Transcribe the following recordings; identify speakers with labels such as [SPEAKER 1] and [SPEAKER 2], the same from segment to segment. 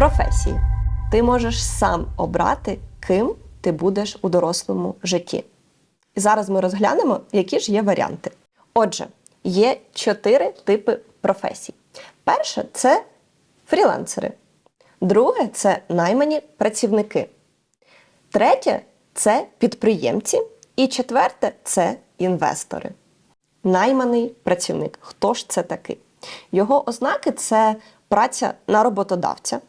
[SPEAKER 1] Професії. Ти можеш сам обрати, ким ти будеш у дорослому житті. І зараз ми розглянемо, які ж є варіанти. Отже, є чотири типи професій. Перше це фрілансери. Друге це наймані працівники. Третє це підприємці. І четверте це інвестори. Найманий працівник. Хто ж це такий? Його ознаки це праця на роботодавця.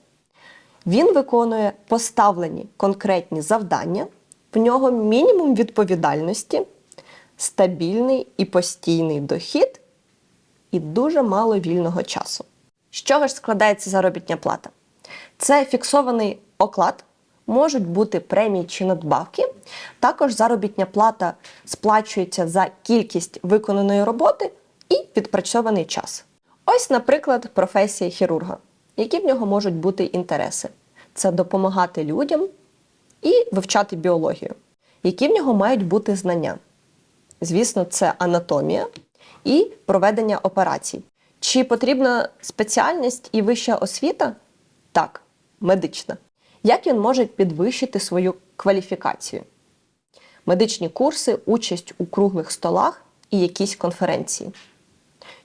[SPEAKER 1] Він виконує поставлені конкретні завдання, в нього мінімум відповідальності, стабільний і постійний дохід і дуже мало вільного часу. З чого ж складається заробітня плата? Це фіксований оклад, можуть бути премії чи надбавки. Також заробітня плата сплачується за кількість виконаної роботи і відпрацьований час. Ось, наприклад, професія хірурга. Які в нього можуть бути інтереси? Це допомагати людям і вивчати біологію. Які в нього мають бути знання? Звісно, це анатомія і проведення операцій. Чи потрібна спеціальність і вища освіта? Так, медична. Як він може підвищити свою кваліфікацію? Медичні курси, участь у круглих столах і якісь конференції.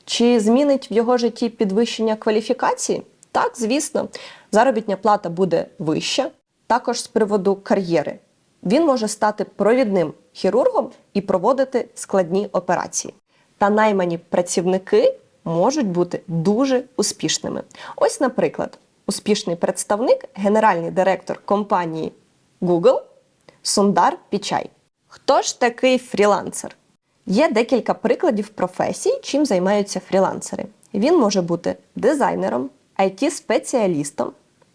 [SPEAKER 1] Чи змінить в його житті підвищення кваліфікації? Так, звісно, заробітня плата буде вища. Також з приводу кар'єри. Він може стати провідним хірургом і проводити складні операції. Та наймані працівники можуть бути дуже успішними. Ось, наприклад, успішний представник, генеральний директор компанії Google Сундар Пічай. Хто ж такий фрілансер? Є декілька прикладів професій, чим займаються фрілансери. Він може бути дизайнером, IT-спеціалістом,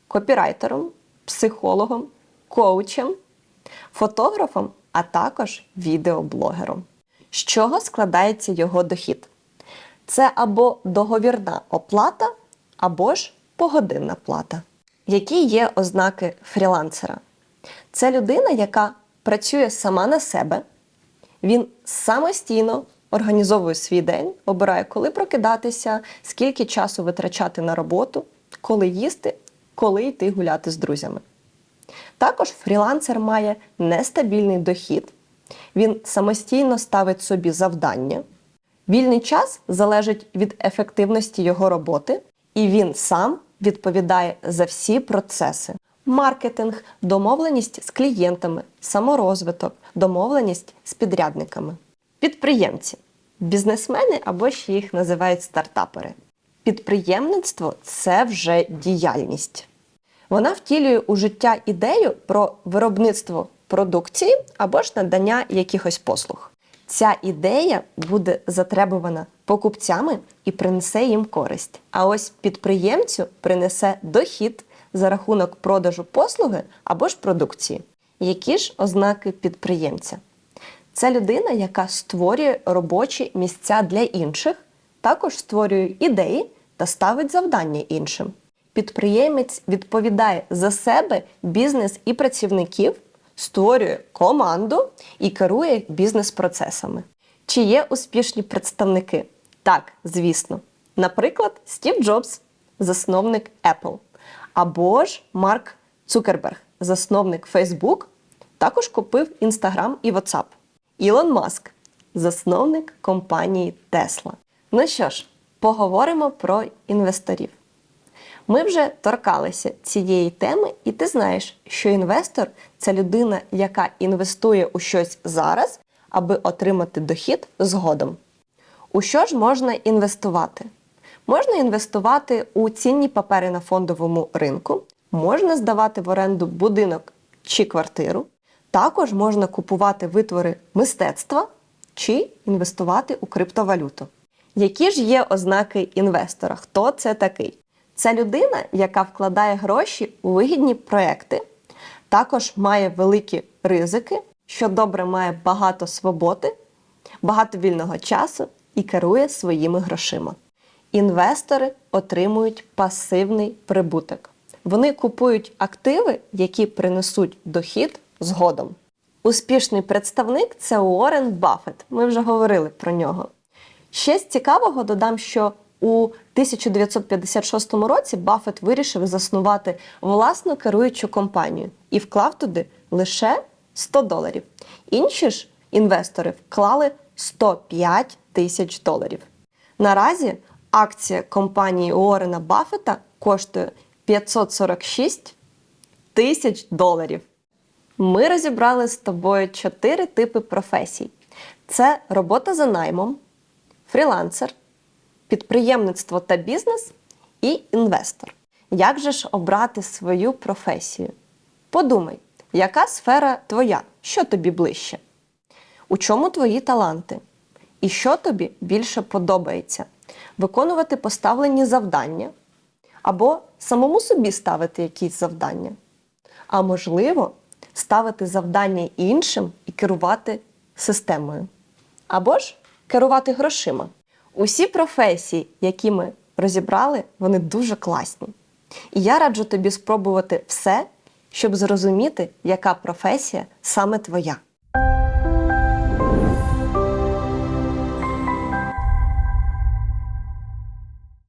[SPEAKER 1] копірайтером, психологом, коучем, фотографом, а також відеоблогером. З чого складається його дохід? Це або договірна оплата, або ж погодинна плата. Які є ознаки фрілансера? Це людина, яка працює сама на себе, він самостійно організовує свій день, обирає, коли прокидатися, скільки часу витрачати на роботу, коли їсти, коли йти гуляти з друзями. Також фрілансер має нестабільний дохід, він самостійно ставить собі завдання. Вільний час залежить від ефективності його роботи, і він сам відповідає за всі процеси: маркетинг, домовленість з клієнтами, саморозвиток, домовленість з підрядниками. Підприємці, бізнесмени або ще їх називають стартапери. Підприємництво це вже діяльність. Вона втілює у життя ідею про виробництво продукції або ж надання якихось послуг. Ця ідея буде затребувана покупцями і принесе їм користь. А ось підприємцю принесе дохід за рахунок продажу послуги або ж продукції. Які ж ознаки підприємця? Це людина, яка створює робочі місця для інших, також створює ідеї та ставить завдання іншим. Підприємець відповідає за себе, бізнес і працівників, створює команду і керує бізнес-процесами. Чи є успішні представники? Так, звісно. Наприклад, Стів Джобс, засновник Apple, або ж Марк Цукерберг, засновник Facebook, також купив Instagram і WhatsApp. Ілон Маск, засновник компанії Tesla. Ну що ж, поговоримо про інвесторів. Ми вже торкалися цієї теми, і ти знаєш, що інвестор це людина, яка інвестує у щось зараз, аби отримати дохід згодом. У що ж можна інвестувати? Можна інвестувати у цінні папери на фондовому ринку, можна здавати в оренду будинок чи квартиру, також можна купувати витвори мистецтва чи інвестувати у криптовалюту. Які ж є ознаки інвестора? Хто це такий? Це людина, яка вкладає гроші у вигідні проекти, також має великі ризики, що добре має багато свободи, багато вільного часу і керує своїми грошима. Інвестори отримують пасивний прибуток. Вони купують активи, які принесуть дохід згодом. Успішний представник це Уоррен Баффет. Ми вже говорили про нього. Ще з цікавого додам, що у 1956 році Баффет вирішив заснувати власну керуючу компанію і вклав туди лише 100 доларів. Інші ж інвестори вклали 105 тисяч доларів. Наразі акція компанії Уоррена Баффета коштує 546 тисяч доларів. Ми розібрали з тобою чотири типи професій: це робота за наймом, фрілансер, підприємництво та бізнес і інвестор. Як же ж обрати свою професію? Подумай, яка сфера твоя, що тобі ближче? У чому твої таланти? І що тобі більше подобається? Виконувати поставлені завдання або самому собі ставити якісь завдання? А можливо, ставити завдання іншим і керувати системою. Або ж керувати грошима. Усі професії, які ми розібрали, вони дуже класні. І я раджу тобі спробувати все, щоб зрозуміти, яка професія саме твоя.